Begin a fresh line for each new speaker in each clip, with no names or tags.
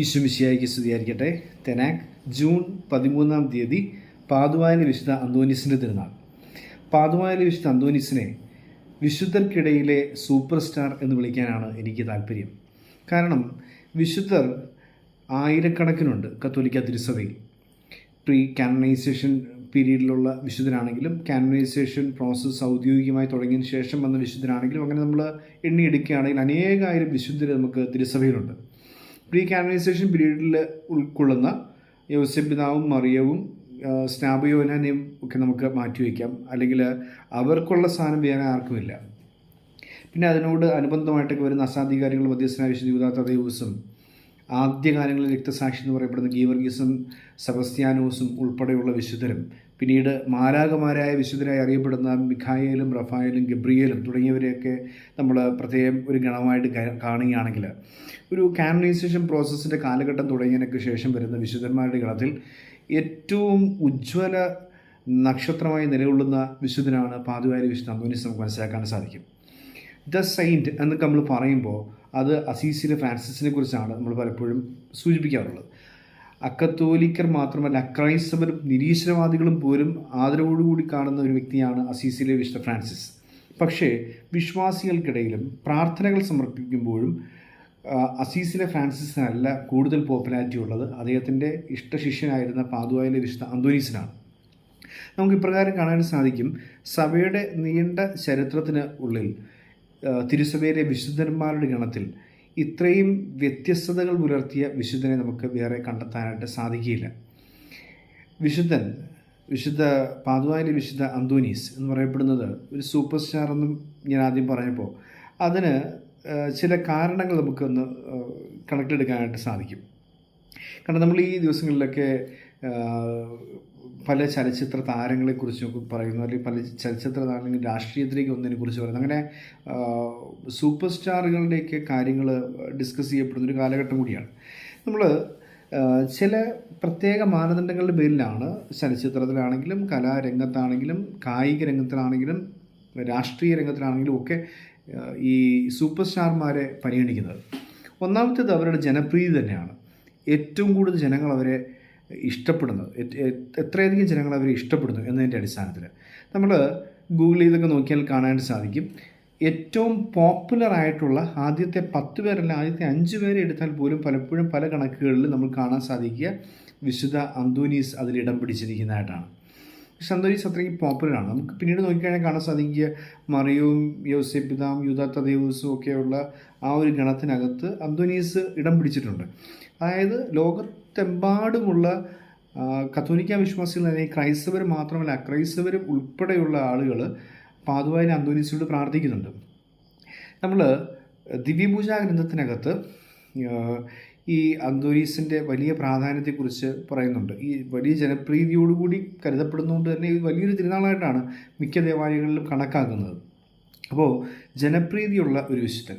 ഈശുമിശിയായിക്ക് സ്തുതിയായിരിക്കട്ടെ തെനാക് ജൂൺ പതിമൂന്നാം തീയതി പാതുവായിലെ വിശുദ്ധ അന്തോനിസിൻ്റെ തിരുനാൾ പാതുവായിലെ വിശുദ്ധ അന്തോനിസിനെ വിശുദ്ധർക്കിടയിലെ സൂപ്പർ സ്റ്റാർ എന്ന് വിളിക്കാനാണ് എനിക്ക് താല്പര്യം കാരണം വിശുദ്ധർ ആയിരക്കണക്കിനുണ്ട് കത്തോലിക്ക തിരുസഭയിൽ പ്രീ കാനണൈസേഷൻ പീരീഡിലുള്ള വിശുദ്ധനാണെങ്കിലും കാനണൈസേഷൻ പ്രോസസ്സ് ഔദ്യോഗികമായി തുടങ്ങിയതിന് ശേഷം വന്ന വിശുദ്ധനാണെങ്കിലും അങ്ങനെ നമ്മൾ എണ്ണിയെടുക്കുകയാണെങ്കിൽ അനേകായിരം വിശുദ്ധർ നമുക്ക് തിരുസഭയിലുണ്ട് പ്രീ കാനനൈസേഷൻ പീരീഡിൽ ഉൾക്കൊള്ളുന്ന യോസഫ് മറിയവും സ്നാബ് സ്നാപയോനാനെയും ഒക്കെ നമുക്ക് മാറ്റിവെക്കാം അല്ലെങ്കിൽ അവർക്കുള്ള സ്ഥാനം വേറെ ആർക്കുമില്ല പിന്നെ അതിനോട് അനുബന്ധമായിട്ടൊക്കെ വരുന്ന അസാധികാരികൾ മധ്യസ്ഥനാവശ്യം യൂതാത്ത ദിവസം ആദ്യകാലങ്ങളിൽ രക്തസാക്ഷി എന്ന് പറയപ്പെടുന്ന ഗീവർഗീസും സെബസ്ത്യാനോസും ഉൾപ്പെടെയുള്ള വിശുദ്ധരും പിന്നീട് മാലാകമാരായ വിശുദ്ധരായി അറിയപ്പെടുന്ന മിഖായേലും റഫായേലും ഗബ്രിയേലും തുടങ്ങിയവരെയൊക്കെ നമ്മൾ പ്രത്യേകം ഒരു ഗണമായിട്ട് കാണുകയാണെങ്കിൽ ഒരു കാനണൈസേഷൻ പ്രോസസ്സിൻ്റെ കാലഘട്ടം തുടങ്ങിയതിനൊക്കെ ശേഷം വരുന്ന വിശുദ്ധന്മാരുടെ ഗണത്തിൽ ഏറ്റവും ഉജ്ജ്വല നക്ഷത്രമായി നിലകൊള്ളുന്ന വിശുദ്ധനാണ് പാതുകാരി വിശുദ്ധ അന്തോനിസ് നമുക്ക് മനസ്സിലാക്കാൻ സാധിക്കും ദ സെയിൻറ്റ് എന്നൊക്കെ നമ്മൾ പറയുമ്പോൾ അത് അസീസിലെ ഫ്രാൻസിസിനെ കുറിച്ചാണ് നമ്മൾ പലപ്പോഴും സൂചിപ്പിക്കാറുള്ളത് അക്കത്തോലിക്കർ മാത്രമല്ല അക്രൈസ്തവരും നിരീശ്വരവാദികളും പോലും ആദരവോടുകൂടി കാണുന്ന ഒരു വ്യക്തിയാണ് അസീസിലെ വിശുദ്ധ ഫ്രാൻസിസ് പക്ഷേ വിശ്വാസികൾക്കിടയിലും പ്രാർത്ഥനകൾ സമർപ്പിക്കുമ്പോഴും അസീസിലെ ഫ്രാൻസിസിനല്ല കൂടുതൽ പോപ്പുലാരിറ്റി ഉള്ളത് അദ്ദേഹത്തിൻ്റെ ഇഷ്ടശിഷ്യനായിരുന്ന പാതുവായിലെ വിശുദ്ധ അന്തോനീസിനാണ് നമുക്ക് ഇപ്രകാരം കാണാൻ സാധിക്കും സഭയുടെ നീണ്ട ചരിത്രത്തിന് ഉള്ളിൽ തിരുസഭയിലെ വിശുദ്ധന്മാരുടെ ഗണത്തിൽ ഇത്രയും വ്യത്യസ്തതകൾ പുലർത്തിയ വിശുദ്ധനെ നമുക്ക് വേറെ കണ്ടെത്താനായിട്ട് സാധിക്കില്ല വിശുദ്ധൻ വിശുദ്ധ പാതുവാലി വിശുദ്ധ അന്തോനീസ് എന്ന് പറയപ്പെടുന്നത് ഒരു സൂപ്പർ സ്റ്റാർ എന്നും ഞാൻ ആദ്യം പറഞ്ഞപ്പോൾ അതിന് ചില കാരണങ്ങൾ നമുക്കൊന്ന് കണക്റ്റെടുക്കാനായിട്ട് സാധിക്കും കാരണം നമ്മൾ ഈ ദിവസങ്ങളിലൊക്കെ പല ചലച്ചിത്ര താരങ്ങളെക്കുറിച്ച് പറയുന്നു അല്ലെങ്കിൽ പല ചലച്ചിത്ര താരങ്ങൾ രാഷ്ട്രീയത്തിലേക്ക് വന്നതിനെക്കുറിച്ച് പറയുന്നു അങ്ങനെ സൂപ്പർ സ്റ്റാറുകളുടെയൊക്കെ കാര്യങ്ങൾ ഡിസ്കസ് ഒരു കാലഘട്ടം കൂടിയാണ് നമ്മൾ ചില പ്രത്യേക മാനദണ്ഡങ്ങളുടെ പേരിലാണ് ചലച്ചിത്രത്തിലാണെങ്കിലും കലാരംഗത്താണെങ്കിലും കായിക രംഗത്തിലാണെങ്കിലും രാഷ്ട്രീയ രംഗത്തിലാണെങ്കിലും ഒക്കെ ഈ സൂപ്പർ സ്റ്റാർമാരെ പരിഗണിക്കുന്നത് ഒന്നാമത്തേത് അവരുടെ ജനപ്രീതി തന്നെയാണ് ഏറ്റവും കൂടുതൽ ജനങ്ങൾ അവരെ ഇഷ്ടപ്പെടുന്നത് എത്രയധികം ജനങ്ങൾ അവരെ ഇഷ്ടപ്പെടുന്നു എന്നതിൻ്റെ അടിസ്ഥാനത്തിൽ നമ്മൾ ഗൂഗിൾ ചെയ്തൊക്കെ നോക്കിയാൽ കാണാൻ സാധിക്കും ഏറ്റവും പോപ്പുലർ ആയിട്ടുള്ള ആദ്യത്തെ പത്ത് പേരല്ല ആദ്യത്തെ അഞ്ച് പേരെ എടുത്താൽ പോലും പലപ്പോഴും പല കണക്കുകളിൽ നമ്മൾ കാണാൻ സാധിക്കുക വിശുദ്ധ അന്തോനീസ് അതിൽ ഇടം പിടിച്ചിരിക്കുന്നതായിട്ടാണ് പക്ഷെ അന്തോനീസ് അത്രയ്ക്ക് പോപ്പുലറാണ് നമുക്ക് പിന്നീട് നോക്കിക്കഴിഞ്ഞാൽ കാണാൻ സാധിക്കുക മറിയവും യോസെപിതാം ദേവസും ഒക്കെയുള്ള ആ ഒരു ഗണത്തിനകത്ത് അന്തോനീസ് ഇടം പിടിച്ചിട്ടുണ്ട് അതായത് ലോകത്ത് ലോകത്തെമ്പാടുമുള്ള കത്തോലിക്ക വിശ്വാസികൾ തന്നെ ക്രൈസ്തവർ മാത്രമല്ല ക്രൈസ്തവരും ഉൾപ്പെടെയുള്ള ആളുകൾ പാതുവായിലെ അന്തോനിസിയോട് പ്രാർത്ഥിക്കുന്നുണ്ട് നമ്മൾ ദിവ്യപൂജാ ഗ്രന്ഥത്തിനകത്ത് ഈ അന്തോനീസിൻ്റെ വലിയ പ്രാധാന്യത്തെക്കുറിച്ച് പറയുന്നുണ്ട് ഈ വലിയ ജനപ്രീതിയോടുകൂടി കരുതപ്പെടുന്നതുകൊണ്ട് തന്നെ ഇത് വലിയൊരു തിരുനാളായിട്ടാണ് മിക്ക ദേവാലയങ്ങളിലും കണക്കാക്കുന്നത് അപ്പോൾ ജനപ്രീതിയുള്ള ഒരു വിശുദ്ധൻ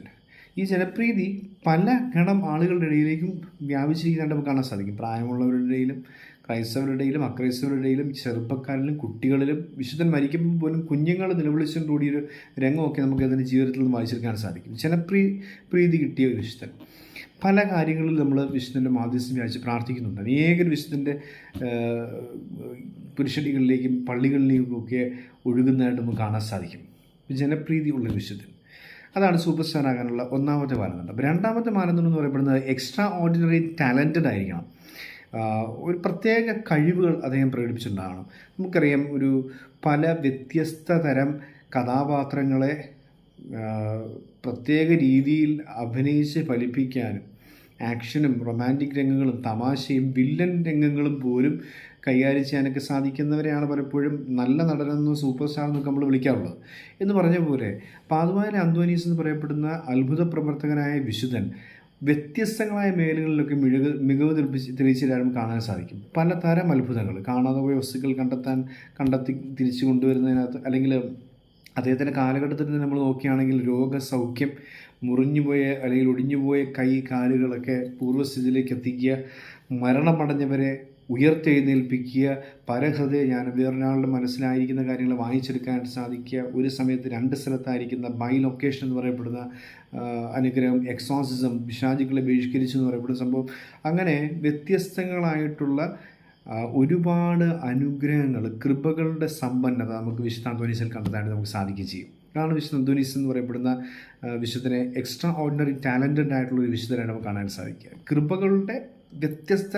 ഈ ജനപ്രീതി പല ഗണം ആളുകളുടെ ഇടയിലേക്കും വ്യാപിച്ചിരിക്കുന്നതായിട്ട് നമുക്ക് കാണാൻ സാധിക്കും പ്രായമുള്ളവരുടെ ഇടയിലും അക്രൈസ്തവരുടെ ഇടയിലും ചെറുപ്പക്കാരിലും കുട്ടികളിലും വിശുദ്ധൻ മരിക്കുമ്പോൾ പോലും കുഞ്ഞുങ്ങൾ നിലവിളിച്ചുകൊണ്ട് കൂടിയൊരു രംഗമൊക്കെ നമുക്ക് അതിൻ്റെ ജീവിതത്തിൽ നിന്ന് വായിച്ചെടുക്കാൻ സാധിക്കും ജനപ്രീ പ്രീതി കിട്ടിയ ഒരു വിശുദ്ധൻ പല കാര്യങ്ങളിൽ നമ്മൾ വിശുദ്ധൻ്റെ മാധ്യസ്ഥം വ്യാഴ്ച പ്രാർത്ഥിക്കുന്നുണ്ട് അനേകം വിശുദ്ധൻ്റെ പുരുഷടികളിലേക്കും പള്ളികളിലേക്കും ഒക്കെ ഒഴുകുന്നതായിട്ട് നമുക്ക് കാണാൻ സാധിക്കും ജനപ്രീതി ഉള്ള വിശുദ്ധൻ അതാണ് സൂപ്പർ സ്റ്റാർ ആകാനുള്ള ഒന്നാമത്തെ മാനദണ്ഡം രണ്ടാമത്തെ മാനദണ്ഡം എന്ന് പറയപ്പെടുന്നത് എക്സ്ട്രാ ഓർഡിനറി ടാലൻറ്റഡ് ആയിരിക്കണം ഒരു പ്രത്യേക കഴിവുകൾ അദ്ദേഹം പ്രകടിപ്പിച്ചിട്ടുണ്ടാകണം നമുക്കറിയാം ഒരു പല വ്യത്യസ്ത തരം കഥാപാത്രങ്ങളെ പ്രത്യേക രീതിയിൽ അഭിനയിച്ച് ഫലിപ്പിക്കാനും ആക്ഷനും റൊമാൻറ്റിക് രംഗങ്ങളും തമാശയും വില്ലൻ രംഗങ്ങളും പോലും കൈകാര്യം ചെയ്യാനൊക്കെ സാധിക്കുന്നവരെയാണ് പലപ്പോഴും നല്ല നടനെന്ന് സൂപ്പർ സ്റ്റാർ എന്നൊക്കെ നമ്മൾ വിളിക്കാറുള്ളത് എന്ന് പറഞ്ഞ പോലെ പാതുവായിലെ അന്തോനീസ് എന്ന് പറയപ്പെടുന്ന അത്ഭുത പ്രവർത്തകനായ വിശുദ്ധൻ വ്യത്യസ്തങ്ങളായ മേഖലകളിലൊക്കെ മിഴവ് മികവ് തെളിപ്പിച്ച് തെളിയിച്ചിരാനും കാണാൻ സാധിക്കും പലതരം അത്ഭുതങ്ങൾ കാണാതെ പോയ വസ്തുക്കൾ കണ്ടെത്താൻ കണ്ടെത്തി തിരിച്ചു കൊണ്ടുവരുന്നതിനകത്ത് അല്ലെങ്കിൽ അദ്ദേഹത്തിൻ്റെ കാലഘട്ടത്തിൽ നിന്ന് നമ്മൾ നോക്കുകയാണെങ്കിൽ രോഗസൗഖ്യം മുറിഞ്ഞുപോയ അല്ലെങ്കിൽ ഒടിഞ്ഞുപോയ കൈ കാലുകളൊക്കെ പൂർവ്വസ്ഥിതിയിലേക്ക് എത്തിക്കുക മരണമടഞ്ഞവരെ ഉയർത്തെഴുന്നേൽപ്പിക്കുക പരഹൃദയ ഞാൻ വേറൊരാളുടെ മനസ്സിലായിരിക്കുന്ന കാര്യങ്ങൾ വാങ്ങിച്ചെടുക്കാനായിട്ട് സാധിക്കുക ഒരു സമയത്ത് രണ്ട് സ്ഥലത്തായിരിക്കുന്ന ബൈ ലൊക്കേഷൻ എന്ന് പറയപ്പെടുന്ന അനുഗ്രഹം എക്സോസിസം വിശാചികളെ ബഹിഷ്കരിച്ചു എന്ന് പറയപ്പെടുന്ന സംഭവം അങ്ങനെ വ്യത്യസ്തങ്ങളായിട്ടുള്ള ഒരുപാട് അനുഗ്രഹങ്ങൾ കൃപകളുടെ സമ്പന്നത നമുക്ക് വിശുദ്ധ അന്തോനീസിൽ കണ്ടെത്താനായിട്ട് നമുക്ക് സാധിക്കുകയും ചെയ്യും ഇതാണ് വിശുദ്ധ അന്തോനീസ് എന്ന് പറയപ്പെടുന്ന വിശുദ്ധനെ എക്സ്ട്രാ ഓർഡിനറി ടാലൻറ്റഡ് ആയിട്ടുള്ള ഒരു വിശുദ്ധനായിട്ട് നമുക്ക് കാണാൻ സാധിക്കുക കൃപകളുടെ വ്യത്യസ്ത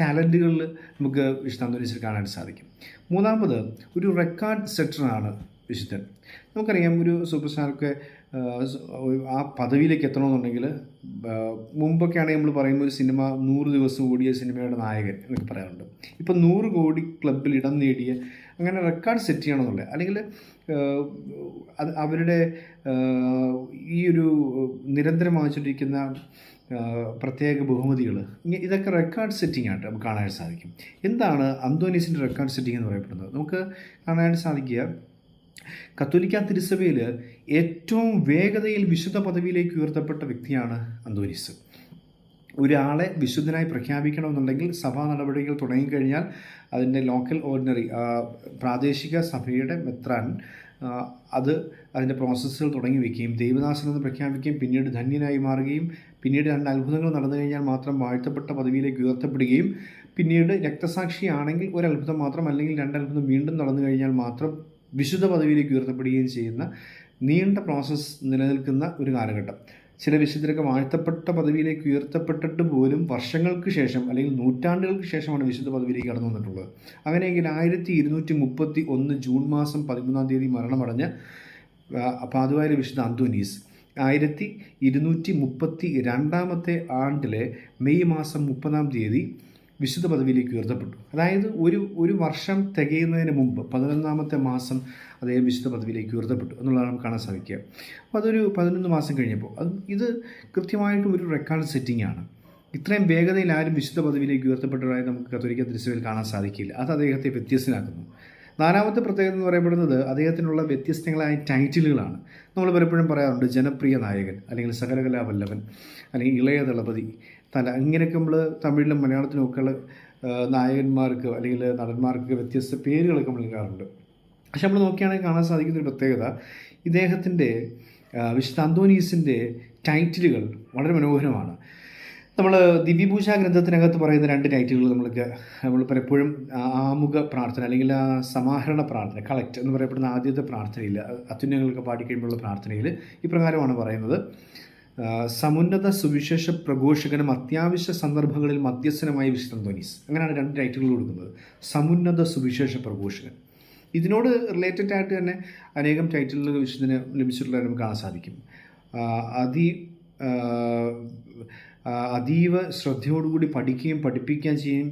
ടാലൻറ്റുകളിൽ നമുക്ക് വിശുദ്ധ അന്തോനീസിൽ കാണാൻ സാധിക്കും മൂന്നാമത് ഒരു റെക്കോർഡ് സെറ്ററാണ് വിശുദ്ധൻ നമുക്കറിയാം ഒരു സൂപ്പർ സ്റ്റാർക്ക് ആ പദവിയിലേക്ക് എത്തണമെന്നുണ്ടെങ്കിൽ മുമ്പൊക്കെ ആണെങ്കിൽ നമ്മൾ പറയുമ്പോൾ ഒരു സിനിമ നൂറ് ദിവസം ഓടിയ സിനിമയുടെ നായകൻ എന്നൊക്കെ പറയാറുണ്ട് ഇപ്പം നൂറ് കോടി ക്ലബിൽ ഇടം നേടിയ അങ്ങനെ റെക്കോർഡ് സെറ്റ് ചെയ്യണമെന്നുള്ള അല്ലെങ്കിൽ അത് അവരുടെ ഈ ഒരു നിരന്തരം നിരന്തരമായിച്ചിരിക്കുന്ന പ്രത്യേക ബഹുമതികൾ ഇതൊക്കെ റെക്കോർഡ് സെറ്റിംഗ് ആയിട്ട് നമുക്ക് കാണാൻ സാധിക്കും എന്താണ് അന്തോനീസിൻ്റെ റെക്കോർഡ് സെറ്റിംഗ് എന്ന് പറയപ്പെടുന്നത് നമുക്ക് കാണാൻ സാധിക്കുക കത്തോലിക്ക തിരുസഭയിൽ ഏറ്റവും വേഗതയിൽ വിശുദ്ധ പദവിയിലേക്ക് ഉയർത്തപ്പെട്ട വ്യക്തിയാണ് അന്തോനീസ് ഒരാളെ വിശുദ്ധനായി പ്രഖ്യാപിക്കണമെന്നുണ്ടെങ്കിൽ സഭാ നടപടികൾ തുടങ്ങിക്കഴിഞ്ഞാൽ അതിൻ്റെ ലോക്കൽ ഓർഡിനറി പ്രാദേശിക സഭയുടെ മെത്രാൻ അത് അതിൻ്റെ പ്രോസസ്സുകൾ തുടങ്ങി വയ്ക്കുകയും എന്ന് പ്രഖ്യാപിക്കുകയും പിന്നീട് ധന്യനായി മാറുകയും പിന്നീട് രണ്ട് അത്ഭുതങ്ങൾ നടന്നു കഴിഞ്ഞാൽ മാത്രം വാഴ്ത്തപ്പെട്ട പദവിയിലേക്ക് ഉയർത്തപ്പെടുകയും പിന്നീട് രക്തസാക്ഷിയാണെങ്കിൽ ഒരു അത്ഭുതം മാത്രം അല്ലെങ്കിൽ രണ്ട് അത്ഭുതം വീണ്ടും നടന്നു കഴിഞ്ഞാൽ മാത്രം വിശുദ്ധ പദവിയിലേക്ക് ഉയർത്തപ്പെടുകയും ചെയ്യുന്ന നീണ്ട പ്രോസസ്സ് നിലനിൽക്കുന്ന ഒരു കാലഘട്ടം ചില വിശുദ്ധരൊക്കെ വാഴ്ത്തപ്പെട്ട പദവിയിലേക്ക് ഉയർത്തപ്പെട്ടിട്ട് പോലും വർഷങ്ങൾക്ക് ശേഷം അല്ലെങ്കിൽ നൂറ്റാണ്ടുകൾക്ക് ശേഷമാണ് വിശുദ്ധ പദവിയിലേക്ക് കടന്നു വന്നിട്ടുള്ളത് അങ്ങനെയെങ്കിൽ ആയിരത്തി ഇരുന്നൂറ്റി മുപ്പത്തി ഒന്ന് ജൂൺ മാസം പതിമൂന്നാം തീയതി മരണമടഞ്ഞ പാതുവായിലെ വിശുദ്ധ അന്തോനീസ് ആയിരത്തി ഇരുന്നൂറ്റി മുപ്പത്തി രണ്ടാമത്തെ ആണ്ടിലെ മെയ് മാസം മുപ്പതാം തീയതി വിശുദ്ധ പദവിയിലേക്ക് ഉയർത്തപ്പെട്ടു അതായത് ഒരു ഒരു വർഷം തികയുന്നതിന് മുമ്പ് പതിനൊന്നാമത്തെ മാസം അദ്ദേഹം വിശുദ്ധ പദവിയിലേക്ക് ഉയർത്തപ്പെട്ടു എന്നുള്ളതാണ് നമുക്ക് കാണാൻ സാധിക്കുക അപ്പോൾ അതൊരു പതിനൊന്ന് മാസം കഴിഞ്ഞപ്പോൾ അത് ഇത് കൃത്യമായിട്ടും ഒരു റെക്കോർഡ് സെറ്റിംഗ് ആണ് ഇത്രയും വേഗതയിൽ ആരും വിശുദ്ധ പദവിയിലേക്ക് ഉയർത്തപ്പെട്ടതായി നമുക്ക് കത്തോലിക്ക ദൃശ്യത്തിൽ കാണാൻ സാധിക്കില്ല അത് അദ്ദേഹത്തെ വ്യത്യസ്തനാക്കുന്നു നാലാമത്തെ പ്രത്യേകത എന്ന് പറയപ്പെടുന്നത് അദ്ദേഹത്തിനുള്ള വ്യത്യസ്തങ്ങളായ ടൈറ്റിലുകളാണ് നമ്മൾ പലപ്പോഴും പറയാറുണ്ട് ജനപ്രിയ നായകൻ അല്ലെങ്കിൽ സകലകലാവല്ലവൻ അല്ലെങ്കിൽ ഇളയ ദളപതി തല ഇങ്ങനെയൊക്കെ നമ്മൾ തമിഴിലും മലയാളത്തിലും ഒക്കെ നായകന്മാർക്ക് അല്ലെങ്കിൽ നടന്മാർക്ക് വ്യത്യസ്ത പേരുകളൊക്കെ നമ്മൾ നൽകാറുണ്ട് പക്ഷെ നമ്മൾ നോക്കിയാണെങ്കിൽ കാണാൻ സാധിക്കുന്ന ഒരു പ്രത്യേകത ഇദ്ദേഹത്തിൻ്റെ വിശുദ്ധ അന്തോനീസിൻ്റെ ടൈറ്റിലുകൾ വളരെ മനോഹരമാണ് നമ്മൾ ദിവ്യഭൂഷ ഗ്രന്ഥത്തിനകത്ത് പറയുന്ന രണ്ട് നൈറ്റുകൾ നമ്മൾക്ക് നമ്മൾ പലപ്പോഴും ആമുഖ പ്രാർത്ഥന അല്ലെങ്കിൽ ആ സമാഹരണ പ്രാർത്ഥന കളക്ട് എന്ന് പറയപ്പെടുന്ന ആദ്യത്തെ പ്രാർത്ഥനയിൽ അത്യുന്നങ്ങളൊക്കെ പാടിക്കഴിയുമ്പോഴുള്ള പ്രാർത്ഥനയിൽ ഇപ്രകാരമാണ് പറയുന്നത് സമുന്നത സുവിശേഷ പ്രഘോഷകനും അത്യാവശ്യ സന്ദർഭങ്ങളിൽ മധ്യസ്ഥനുമായ വിശുദ്ധം ധോനീസ് അങ്ങനെയാണ് രണ്ട് നൈറ്റുകൾ കൊടുക്കുന്നത് സമുന്നത സുവിശേഷ പ്രഘോഷകൻ ഇതിനോട് റിലേറ്റഡ് ആയിട്ട് തന്നെ അനേകം ടൈറ്റിലുകൾ വിശുദ്ധന് ലഭിച്ചിട്ടുള്ളത് നമുക്ക് കാണാൻ സാധിക്കും അതി അതീവ ശ്രദ്ധയോടുകൂടി പഠിക്കുകയും പഠിപ്പിക്കുകയും ചെയ്യും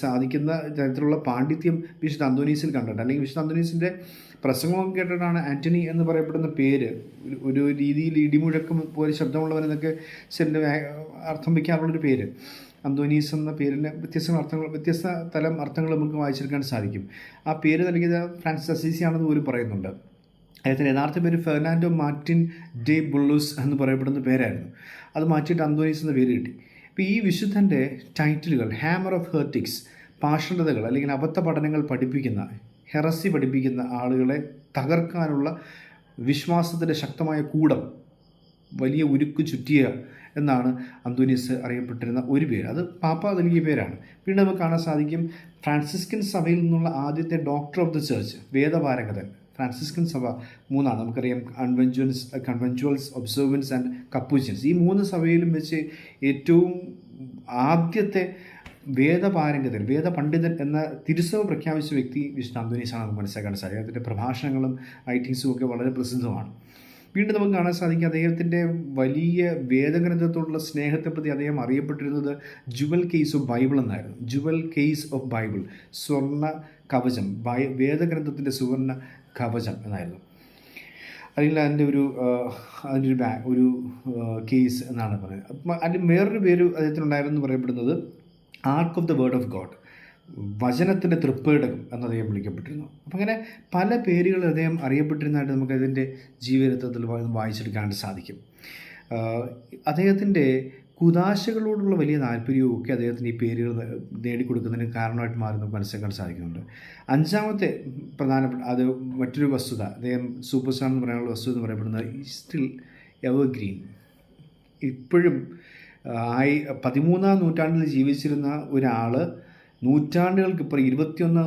സാധിക്കുന്ന തരത്തിലുള്ള പാണ്ഡിത്യം വിശുദ്ധ അന്തോനീസിൽ കണ്ടിട്ട് അല്ലെങ്കിൽ വിശുദ്ധ അന്തോനീസിൻ്റെ പ്രസംഗം കേട്ടിട്ടാണ് ആൻ്റണി എന്ന് പറയപ്പെടുന്ന പേര് ഒരു രീതിയിൽ ഇടിമുഴക്കം പോലെ ശബ്ദമുള്ളവനെന്നൊക്കെ ചില അർത്ഥം വയ്ക്കാറുള്ളൊരു പേര് അന്തോനീസ് എന്ന പേരിന് വ്യത്യസ്ത അർത്ഥങ്ങൾ വ്യത്യസ്ത തലം അർത്ഥങ്ങൾ നമുക്ക് വായിച്ചെടുക്കാൻ സാധിക്കും ആ പേര് നൽകിയത് ഫ്രാൻസിസ് അസീസിയാണെന്ന് പോലും പറയുന്നുണ്ട് അദ്ദേഹത്തിൻ്റെ യഥാർത്ഥ പേര് ഫെർണാൻഡോ മാർട്ടിൻ ഡെ ബുള്ളൂസ് എന്ന് പറയപ്പെടുന്ന പേരായിരുന്നു അത് മാറ്റിയിട്ട് അന്തോനീസ് എന്ന പേര് കിട്ടി അപ്പോൾ ഈ വിശുദ്ധൻ്റെ ടൈറ്റിലുകൾ ഹാമർ ഓഫ് ഹേർട്ടിക്സ് പാഷണതകൾ അല്ലെങ്കിൽ അബദ്ധ പഠനങ്ങൾ പഠിപ്പിക്കുന്ന ഹെറസി പഠിപ്പിക്കുന്ന ആളുകളെ തകർക്കാനുള്ള വിശ്വാസത്തിൻ്റെ ശക്തമായ കൂടം വലിയ ഉരുക്ക് ചുറ്റിയ എന്നാണ് അന്തോനീസ് അറിയപ്പെട്ടിരുന്ന ഒരു പേര് അത് പാപ്പ നൽകിയ പേരാണ് പിന്നെ നമുക്ക് കാണാൻ സാധിക്കും ഫ്രാൻസിസ്കൻ സഭയിൽ നിന്നുള്ള ആദ്യത്തെ ഡോക്ടർ ഓഫ് ദി ചേർച്ച് വേദപാരംഗതൻ ഫ്രാൻസിസ്കൻ സഭ മൂന്നാണ് നമുക്കറിയാം കൺവെൻച്വൽസ് കൺവെൻച്വൽസ് ഒബ്സർവൻസ് ആൻഡ് കപ്പൂച്ചൻസ് ഈ മൂന്ന് സഭയിലും വെച്ച് ഏറ്റവും ആദ്യത്തെ വേദപാരംഗതൻ വേദ പണ്ഡിതൻ എന്ന തിരുസവ പ്രഖ്യാപിച്ച വ്യക്തി വിഷ്ണു അന്തോനീസാണ് നമുക്ക് മനസ്സിലാക്കാൻ സാധിക്കും അതിൻ്റെ പ്രഭാഷണങ്ങളും റൈറ്റിങ്സും ഒക്കെ വളരെ പ്രസിദ്ധമാണ് വീണ്ടും നമുക്ക് കാണാൻ സാധിക്കും അദ്ദേഹത്തിൻ്റെ വലിയ വേദഗ്രന്ഥത്തോടുള്ള സ്നേഹത്തെ പ്രതി അദ്ദേഹം അറിയപ്പെട്ടിരുന്നത് ജുവൽ കേസ് ഓഫ് ബൈബിൾ എന്നായിരുന്നു ജുവൽ കേസ് ഓഫ് ബൈബിൾ സ്വർണ്ണ കവചം ബൈ വേദഗ്രന്ഥത്തിൻ്റെ സുവർണ കവചം എന്നായിരുന്നു അല്ലെങ്കിൽ അതിൻ്റെ ഒരു അതിൻ്റെ ഒരു ബാ ഒരു കേസ് എന്നാണ് പറയുന്നത് അതിന് വേറൊരു പേര് അദ്ദേഹത്തിനുണ്ടായിരുന്നു പറയപ്പെടുന്നത് ark of the word of God വചനത്തിൻ്റെ തൃപ്പേടകം എന്ന് അദ്ദേഹം വിളിക്കപ്പെട്ടിരുന്നു അപ്പം അങ്ങനെ പല പേരുകൾ അദ്ദേഹം അറിയപ്പെട്ടിരുന്നതായിട്ട് നമുക്ക് അതിൻ്റെ ജീവിതത്തിൽ വായിച്ചെടുക്കാനായിട്ട് സാധിക്കും അദ്ദേഹത്തിൻ്റെ കുതാശകളോടുള്ള വലിയ താല്പര്യവും ഒക്കെ അദ്ദേഹത്തിന് ഈ പേരുകൾ നേടിക്കൊടുക്കുന്നതിന് കാരണമായിട്ട് മാറി നമുക്ക് മനസ്സിലാക്കാൻ സാധിക്കുന്നുണ്ട് അഞ്ചാമത്തെ പ്രധാനപ്പെട്ട അത് മറ്റൊരു വസ്തുത അദ്ദേഹം സൂപ്പർ സ്റ്റാർ എന്ന് പറയാനുള്ള വസ്തുത എന്ന് പറയപ്പെടുന്നത് സ്റ്റിൽ എവർഗ്രീൻ ഇപ്പോഴും ആയി പതിമൂന്നാം നൂറ്റാണ്ടിൽ ജീവിച്ചിരുന്ന ഒരാൾ നൂറ്റാണ്ടുകൾക്ക് ഇപ്പം ഇരുപത്തിയൊന്ന്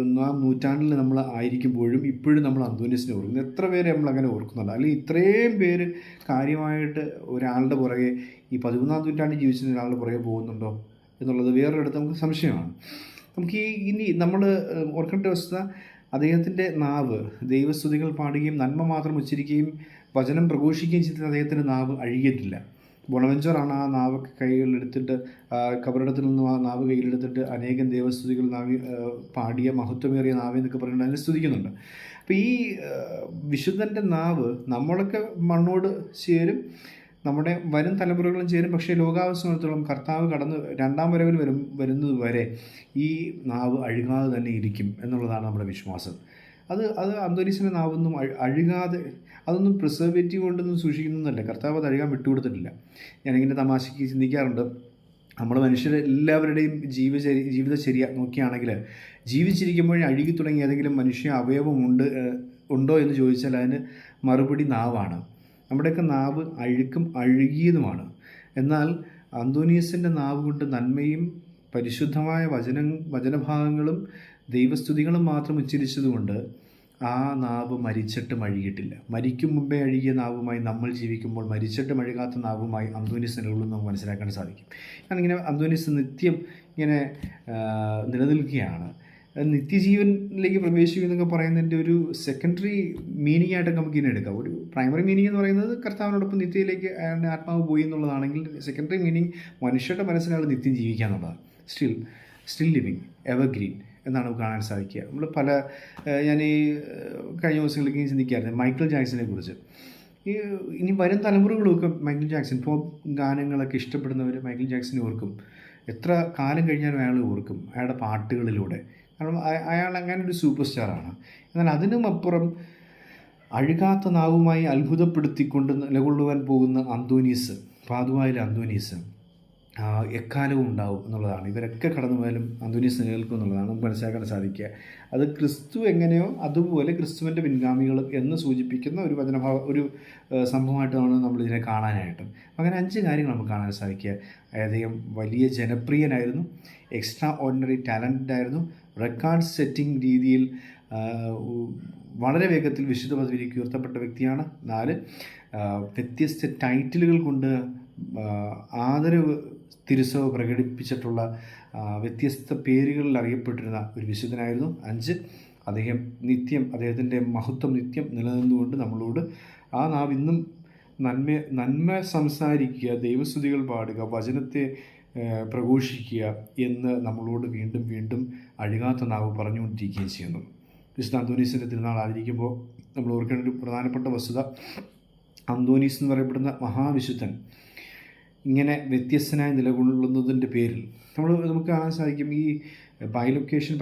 ഒന്നാം നൂറ്റാണ്ടിൽ നമ്മൾ ആയിരിക്കുമ്പോഴും ഇപ്പോഴും നമ്മൾ അന്തോനിസിനെ ഓർക്കുന്നു എത്ര പേര് നമ്മൾ അങ്ങനെ ഓർക്കുന്നുണ്ട് അല്ലെങ്കിൽ ഇത്രയും പേര് കാര്യമായിട്ട് ഒരാളുടെ പുറകെ ഈ പതിമൂന്നാം നൂറ്റാണ്ടിൽ ജീവിച്ചിരുന്ന ഒരാളുടെ പുറകെ പോകുന്നുണ്ടോ എന്നുള്ളത് വേറൊരിടത്ത് നമുക്ക് സംശയമാണ് നമുക്ക് ഈ ഇനി നമ്മൾ ഓർക്കേണ്ട വസ്തുത അദ്ദേഹത്തിൻ്റെ നാവ് ദൈവസ്തുതികൾ പാടുകയും നന്മ മാത്രം ഉച്ചരിക്കുകയും വചനം പ്രഘോഷിക്കുകയും ചെയ്ത അദ്ദേഹത്തിൻ്റെ നാവ് അഴുകിയിട്ടില്ല ബൊണവെഞ്ചറാണ് ആ നാവ് കൈകളിലെടുത്തിട്ട് കബറിടത്തിൽ നിന്നും ആ നാവ് കയ്യിലെടുത്തിട്ട് അനേകം ദേവസ്തുതികൾ നാവി പാടിയ മഹത്വമേറിയ നാവ് എന്നൊക്കെ പറയുന്നത് അതിനെ സ്തുതിക്കുന്നുണ്ട് അപ്പോൾ ഈ വിശുദ്ധൻ്റെ നാവ് നമ്മളൊക്കെ മണ്ണോട് ചേരും നമ്മുടെ വരും തലമുറകളും ചേരും പക്ഷേ ലോകാവസ്ഥത്തോളം കർത്താവ് കടന്ന് രണ്ടാം വരവിൽ വരും വരുന്നത് വരെ ഈ നാവ് അഴുകാതെ തന്നെ ഇരിക്കും എന്നുള്ളതാണ് നമ്മുടെ വിശ്വാസം അത് അത് അന്തരീക്ഷൻ്റെ നാവൊന്നും അഴുകാതെ അതൊന്നും പ്രിസർവേറ്റീവ് കൊണ്ടൊന്നും സൂക്ഷിക്കുന്നൊന്നുമല്ല കർത്താവ് അത് അഴുകാൻ വിട്ടുകൊടുത്തിട്ടില്ല ഞാനിങ്ങനെ തമാശയ്ക്ക് ചിന്തിക്കാറുണ്ട് നമ്മൾ മനുഷ്യർ എല്ലാവരുടെയും ജീവചരി ജീവിതചര്യ നോക്കിയാണെങ്കിൽ ജീവിച്ചിരിക്കുമ്പോൾ അഴുകി തുടങ്ങിയ ഏതെങ്കിലും മനുഷ്യ അവയവമുണ്ട് ഉണ്ടോ എന്ന് ചോദിച്ചാൽ അതിന് മറുപടി നാവാണ് നമ്മുടെയൊക്കെ നാവ് അഴുക്കും അഴുകിയതുമാണ് എന്നാൽ അന്തോനീസിൻ്റെ നാവ് കൊണ്ട് നന്മയും പരിശുദ്ധമായ വചന വചനഭാഗങ്ങളും ദൈവസ്തുതികളും മാത്രം ഉച്ചരിച്ചതുകൊണ്ട് ആ നാവ് മരിച്ചിട്ട് മഴുകിയിട്ടില്ല മരിക്കും മുമ്പേ അഴുകിയ നാവുമായി നമ്മൾ ജീവിക്കുമ്പോൾ മരിച്ചിട്ട് മഴുകാത്ത നാവുമായി അന്തോനിസ് നിലകൊള്ളും നമുക്ക് മനസ്സിലാക്കാൻ സാധിക്കും കാരണം ഇങ്ങനെ അന്തോനിസ് നിത്യം ഇങ്ങനെ നിലനിൽക്കുകയാണ് നിത്യജീവനിലേക്ക് പ്രവേശിക്കുക എന്നൊക്കെ പറയുന്നതിൻ്റെ ഒരു സെക്കൻഡറി മീനിങ് ആയിട്ട് നമുക്ക് ഇതിനെ എടുക്കാം ഒരു പ്രൈമറി മീനിങ് എന്ന് പറയുന്നത് കർത്താവിനോടൊപ്പം നിത്യയിലേക്ക് ആത്മാവ് പോയി എന്നുള്ളതാണെങ്കിൽ സെക്കൻഡറി മീനിങ് മനുഷ്യരുടെ മനസ്സിലാണ് നിത്യം ജീവിക്കുക എന്നുള്ളതാണ് സ്റ്റിൽ സ്റ്റിൽ ലിവിങ് എവർഗ്രീൻ എന്നാണ് നമുക്ക് കാണാൻ സാധിക്കുക നമ്മൾ പല ഞാൻ ഈ കഴിഞ്ഞ ദിവസങ്ങളിലേക്ക് ചിന്തിക്കുകയായിരുന്നു മൈക്കിൾ ജാക്സനെ കുറിച്ച് ഈ ഇനി വരും തലമുറകളൊക്കെ മൈക്കിൾ ജാക്സൺ ഇപ്പോൾ ഗാനങ്ങളൊക്കെ ഇഷ്ടപ്പെടുന്നവർ മൈക്കിൾ ജാക്സനെ ഓർക്കും എത്ര കാലം കഴിഞ്ഞാലും അയാൾ ഓർക്കും അയാളുടെ പാട്ടുകളിലൂടെ കാരണം അയാൾ അങ്ങനെ ഒരു സൂപ്പർ സ്റ്റാറാണ് എന്നാൽ അതിനും അപ്പുറം അഴുകാത്ത നാവുമായി അത്ഭുതപ്പെടുത്തിക്കൊണ്ട് നിലകൊള്ളുവാൻ പോകുന്ന അന്തോനീസ് പാതുവായിലെ അന്തോനീസ് എക്കാലവും ഉണ്ടാവും എന്നുള്ളതാണ് ഇവരൊക്കെ കടന്നു പോയാലും അന്തുനി നിലനിൽക്കും എന്നുള്ളതാണ് നമുക്ക് മനസ്സിലാക്കാൻ സാധിക്കുക അത് ക്രിസ്തു എങ്ങനെയോ അതുപോലെ ക്രിസ്തുവിൻ്റെ പിൻഗാമികൾ എന്ന് സൂചിപ്പിക്കുന്ന ഒരു വചനഭാവ ഒരു സംഭവമായിട്ടാണ് നമ്മൾ ഇതിനെ കാണാനായിട്ട് അങ്ങനെ അഞ്ച് കാര്യങ്ങൾ നമുക്ക് കാണാൻ സാധിക്കുക അദ്ദേഹം വലിയ ജനപ്രിയനായിരുന്നു എക്സ്ട്രാ ഓർഡിനറി ടാലൻറ്റഡ് ആയിരുന്നു റെക്കോർഡ് സെറ്റിംഗ് രീതിയിൽ വളരെ വേഗത്തിൽ വിശുദ്ധ പദവിയിലേക്ക് ഉയർത്തപ്പെട്ട വ്യക്തിയാണ് നാല് വ്യത്യസ്ത ടൈറ്റിലുകൾ കൊണ്ട് ആദരവ് തിരുസഭ പ്രകടിപ്പിച്ചിട്ടുള്ള വ്യത്യസ്ത പേരുകളിൽ അറിയപ്പെട്ടിരുന്ന ഒരു വിശുദ്ധനായിരുന്നു അഞ്ച് അദ്ദേഹം നിത്യം അദ്ദേഹത്തിൻ്റെ മഹത്വം നിത്യം നിലനിന്നുകൊണ്ട് നമ്മളോട് ആ നാവ് ഇന്നും നന്മ നന്മ സംസാരിക്കുക ദൈവസ്തുതികൾ പാടുക വചനത്തെ പ്രഘോഷിക്കുക എന്ന് നമ്മളോട് വീണ്ടും വീണ്ടും അഴുകാത്ത നാവ് പറഞ്ഞുകൊണ്ടിരിക്കുകയും ചെയ്യുന്നു വിശുദ്ധ അന്തോനീസിൻ്റെ തിരുനാൾ ആചരിക്കുമ്പോൾ നമ്മൾ ഓർക്കേണ്ട ഒരു പ്രധാനപ്പെട്ട വസ്തുത അന്തോനീസ് എന്ന് പറയപ്പെടുന്ന മഹാവിശുദ്ധൻ ഇങ്ങനെ വ്യത്യസ്തനായി നിലകൊള്ളുന്നതിൻ്റെ പേരിൽ നമ്മൾ നമുക്ക് കാണാൻ സാധിക്കും ഈ ബൈ ലൊക്കേഷൻ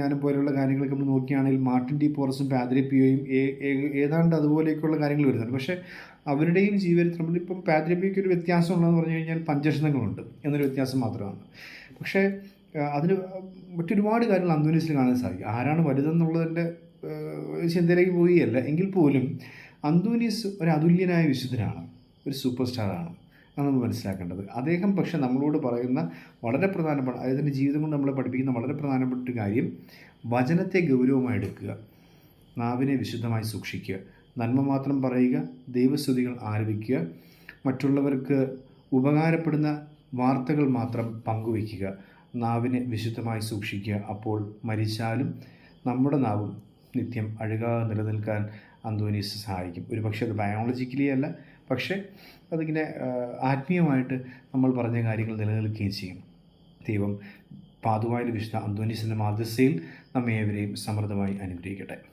ഞാനും പോലെയുള്ള കാര്യങ്ങളൊക്കെ നമ്മൾ നോക്കുകയാണെങ്കിൽ മാർട്ടിൻ ഡി പോറസും പാദ്രി പിയോയും ഏതാണ്ട് അതുപോലെയൊക്കെയുള്ള കാര്യങ്ങൾ വരുന്നുണ്ട് പക്ഷേ അവരുടെയും ജീവിതത്തിൽ നമ്മളിപ്പം പാദ്രി പിയ്ക്ക് ഒരു വ്യത്യാസം ഉള്ളതെന്ന് പറഞ്ഞു കഴിഞ്ഞാൽ പഞ്ചഷണങ്ങളുണ്ട് എന്നൊരു വ്യത്യാസം മാത്രമാണ് പക്ഷേ അതിന് മറ്റൊരുപാട് കാര്യങ്ങൾ അന്തോനീസിൽ കാണാൻ സാധിക്കും ആരാണ് വലുതെന്നുള്ളതിൻ്റെ ചിന്തയിലേക്ക് പോയി എങ്കിൽ പോലും അന്തോനീസ് ഒരു അതുല്യനായ വിശുദ്ധനാണ് ഒരു സൂപ്പർ സ്റ്റാറാണ് നമ്മൾ മനസ്സിലാക്കേണ്ടത് അദ്ദേഹം പക്ഷെ നമ്മളോട് പറയുന്ന വളരെ പ്രധാനപ്പെട്ട എൻ്റെ ജീവിതം കൊണ്ട് നമ്മളെ പഠിപ്പിക്കുന്ന വളരെ പ്രധാനപ്പെട്ട ഒരു കാര്യം വചനത്തെ ഗൗരവമായി എടുക്കുക നാവിനെ വിശുദ്ധമായി സൂക്ഷിക്കുക നന്മ മാത്രം പറയുക ദൈവസ്തുതികൾ ആരംഭിക്കുക മറ്റുള്ളവർക്ക് ഉപകാരപ്പെടുന്ന വാർത്തകൾ മാത്രം പങ്കുവയ്ക്കുക നാവിനെ വിശുദ്ധമായി സൂക്ഷിക്കുക അപ്പോൾ മരിച്ചാലും നമ്മുടെ നാവും നിത്യം അഴുകാതെ നിലനിൽക്കാൻ അന്തോനീസ് സഹായിക്കും പക്ഷേ അത് ബയോളജിക്കലി അല്ല പക്ഷേ അതിങ്ങനെ ആത്മീയമായിട്ട് നമ്മൾ പറഞ്ഞ കാര്യങ്ങൾ നിലനിൽക്കുകയും ചെയ്യും ദൈവം പാതുവായ വിശുദ്ധ അന്തോനീസിൻ്റെ മാതൃസയിൽ നമ്മേവരെയും സമൃദ്ധമായി അനുഗ്രഹിക്കട്ടെ